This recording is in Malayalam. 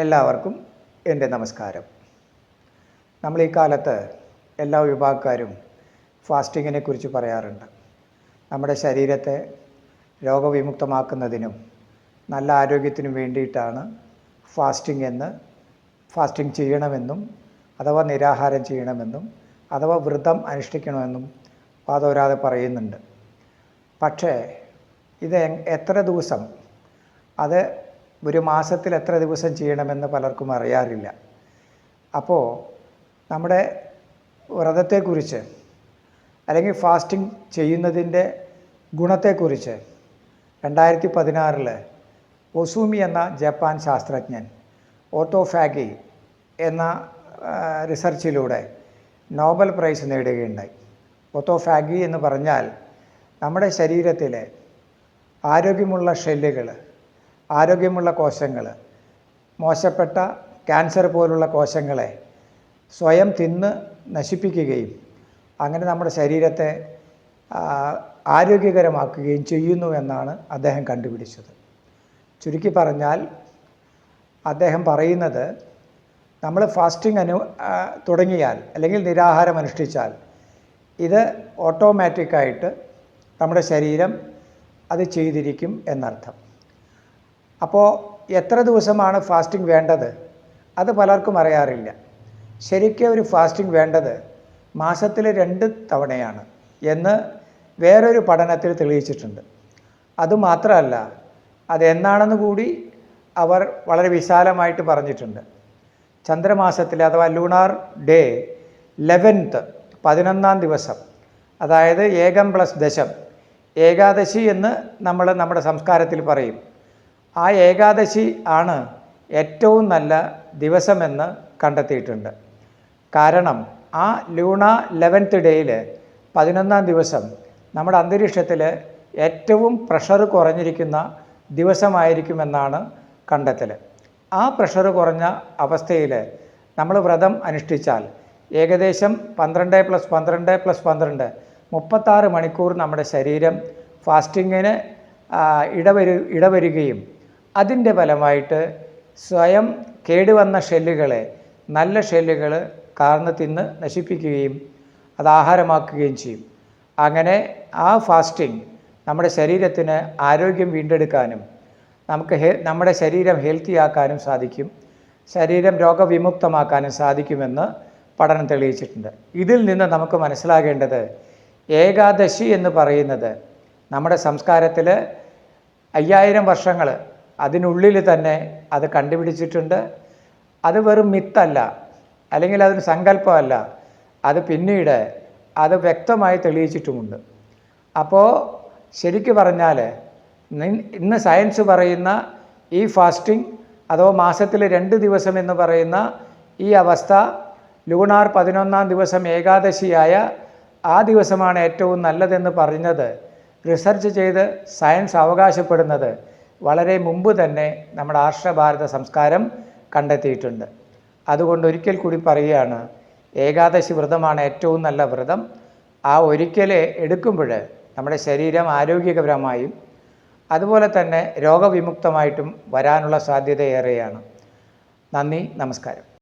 എല്ലാവർക്കും എന്റെ നമസ്കാരം. നമ്മൾ ഈ കാലത്ത് എല്ലാ വിഭാഗക്കാരും ഫാസ്റ്റിങ്ങിനെ കുറിച്ച് പറയാറുണ്ട്. നമ്മുടെ ശരീരത്തെ രോഗവിമുക്തമാക്കുന്നതിനും നല്ല ആരോഗ്യത്തിനും വേണ്ടിയിട്ടാണ് ഫാസ്റ്റിംഗ് എന്ന് ഫാസ്റ്റിംഗ് ചെയ്യണമെന്നും അഥവാ നിരാഹാരം ചെയ്യണമെന്നും അഥവാ വ്രതം അനുഷ്ഠിക്കണമെന്നും വാദോരാതെ പറയുന്നുണ്ട്. പക്ഷേ ഇത് എത്ര ദിവസം അത് ഒരു മാസത്തിൽ എത്ര ദിവസം ചെയ്യണമെന്ന് പലർക്കും അറിയാറില്ല. അപ്പോൾ നമ്മുടെ വ്രതത്തെക്കുറിച്ച് അല്ലെങ്കിൽ ഫാസ്റ്റിംഗ് ചെയ്യുന്നതിന്റെ ഗുണത്തെക്കുറിച്ച് രണ്ടായിരത്തി പതിനാറിൽ ഒസൂമി എന്ന ജപ്പാൻ ശാസ്ത്രജ്ഞൻ ഓട്ടോഫാഗി എന്ന റിസർച്ചിലൂടെ നോബൽ പ്രൈസ് നേടുകയുണ്ടായി. ഓട്ടോഫാഗി എന്ന് പറഞ്ഞാൽ നമ്മുടെ ശരീരത്തിലെ ആരോഗ്യമുള്ള ഷെല്ലുകൾ ആരോഗ്യമുള്ള കോശങ്ങൾ മോശപ്പെട്ട ക്യാൻസർ പോലുള്ള കോശങ്ങളെ സ്വയം തിന്ന് നശിപ്പിക്കുകയും അങ്ങനെ നമ്മുടെ ശരീരത്തെ ആരോഗ്യകരമാക്കുകയും ചെയ്യുന്നു എന്നാണ് അദ്ദേഹം കണ്ടുപിടിച്ചത്. ചുരുക്കി പറഞ്ഞാൽ അദ്ദേഹം പറയുന്നത് നമ്മൾ ഫാസ്റ്റിംഗ് അനു തുടങ്ങിയാൽ അല്ലെങ്കിൽ നിരാഹാരം അനുഷ്ഠിച്ചാൽ ഇത് ഓട്ടോമാറ്റിക്കായിട്ട് നമ്മുടെ ശരീരം അത് ചെയ്തിരിക്കും എന്നർത്ഥം. അപ്പോൾ എത്ര ദിവസമാണ് ഫാസ്റ്റിംഗ് വേണ്ടത്? അത് പലർക്കും അറിയാറില്ല. ശരിക്കും ഒരു ഫാസ്റ്റിംഗ് വേണ്ടത് മാസത്തിൽ രണ്ട് തവണയാണ് എന്ന് വേറൊരു പഠനത്തിൽ തെളിയിച്ചിട്ടുണ്ട്. അതുമാത്രമല്ല അതെന്നാണെന്ന് കൂടി അവർ വളരെ വിശാലമായിട്ട് പറഞ്ഞിട്ടുണ്ട്. ചന്ദ്രമാസത്തിലെ അഥവാ ലൂണാർ ഡേ ലെവൻത്ത് പതിനൊന്നാം ദിവസം അതായത് ഏകം പ്ലസ് ദശം ഏകാദശി എന്ന് നമ്മൾ നമ്മുടെ സംസ്കാരത്തിൽ പറയും. ആ ഏകാദശി ആണ് ഏറ്റവും നല്ല ദിവസമെന്ന് കണ്ടെത്തിയിട്ടുണ്ട്. കാരണം ആ ലൂണ ലെവൻത്ത് ഡേയിൽ പതിനൊന്നാം ദിവസം നമ്മുടെ അന്തരീക്ഷത്തിൽ ഏറ്റവും പ്രഷർ കുറഞ്ഞിരിക്കുന്ന ദിവസമായിരിക്കുമെന്നാണ് കണ്ടെത്തൽ ആ പ്രഷർ കുറഞ്ഞ അവസ്ഥയിൽ നമ്മൾ വ്രതം അനുഷ്ഠിച്ചാൽ ഏകദേശം പന്ത്രണ്ട് പ്ലസ് പന്ത്രണ്ട് പ്ലസ് പന്ത്രണ്ട് മുപ്പത്താറ് മണിക്കൂർ നമ്മുടെ ശരീരം ഫാസ്റ്റിങ്ങിന് ഇടവരു ഇടവരികയും അതിന്റെ ഫലമായിട്ട് സ്വയം കേടുവന്ന ഷെല്ലുകളെ നല്ല ഷെല്ലുകൾ കാർന്ന് തിന്ന് നശിപ്പിക്കുകയും അത് ആഹാരമാക്കുകയും ചെയ്യും. അങ്ങനെ ആ ഫാസ്റ്റിംഗ് നമ്മുടെ ശരീരത്തിന് ആരോഗ്യം വീണ്ടെടുക്കാനും നമുക്ക് ഹെ നമ്മുടെ ശരീരം ഹെൽത്തി ആക്കാനും സാധിക്കും. ശരീരം രോഗവിമുക്തമാക്കാനും സാധിക്കുമെന്ന് പഠനം തെളിയിച്ചിട്ടുണ്ട്. ഇതിൽ നിന്ന് നമുക്ക് മനസ്സിലാകേണ്ടത് ഏകാദശി എന്ന് പറയുന്നത് നമ്മുടെ സംസ്കാരത്തിൽ അയ്യായിരം വർഷങ്ങൾ അതിനുള്ളിൽ തന്നെ അത് കണ്ടുപിടിച്ചിട്ടുണ്ട്. അത് വെറും മിത്തല്ല. അല്ലെങ്കിൽ അതൊരു സങ്കല്പമല്ല. അത് പിന്നീട് അത് വ്യക്തമായി തെളിയിച്ചിട്ടുമുണ്ട്. അപ്പോൾ ശരിക്കു പറഞ്ഞാൽ ഇന്ന് സയൻസ് പറയുന്ന ഈ ഫാസ്റ്റിംഗ് അതോ മാസത്തിൽ രണ്ട് ദിവസം എന്ന് പറയുന്ന ഈ അവസ്ഥ ലൂണാർ പതിനൊന്നാം ദിവസം ഏകാദശിയായ ആ ദിവസമാണ് ഏറ്റവും നല്ലതെന്ന് പറഞ്ഞത്. റിസർച്ച് ചെയ്ത് സയൻസ് അവകാശപ്പെടുന്നത്. വളരെ മുമ്പ് തന്നെ നമ്മുടെ ആർഷഭാരത സംസ്കാരം കണ്ടെത്തിയിട്ടുണ്ട്. അതുകൊണ്ട് ഒരിക്കൽ കൂടി പറയുകയാണ് ഏകാദശി വ്രതമാണ് ഏറ്റവും നല്ല വ്രതം. ആ ഒരിക്കൽ എടുക്കുമ്പോൾ നമ്മുടെ ശരീരം ആരോഗ്യകരമായും അതുപോലെ തന്നെ രോഗവിമുക്തമായിട്ടും വരാനുള്ള സാധ്യത ഏറെയാണ്. നന്ദി നമസ്കാരം.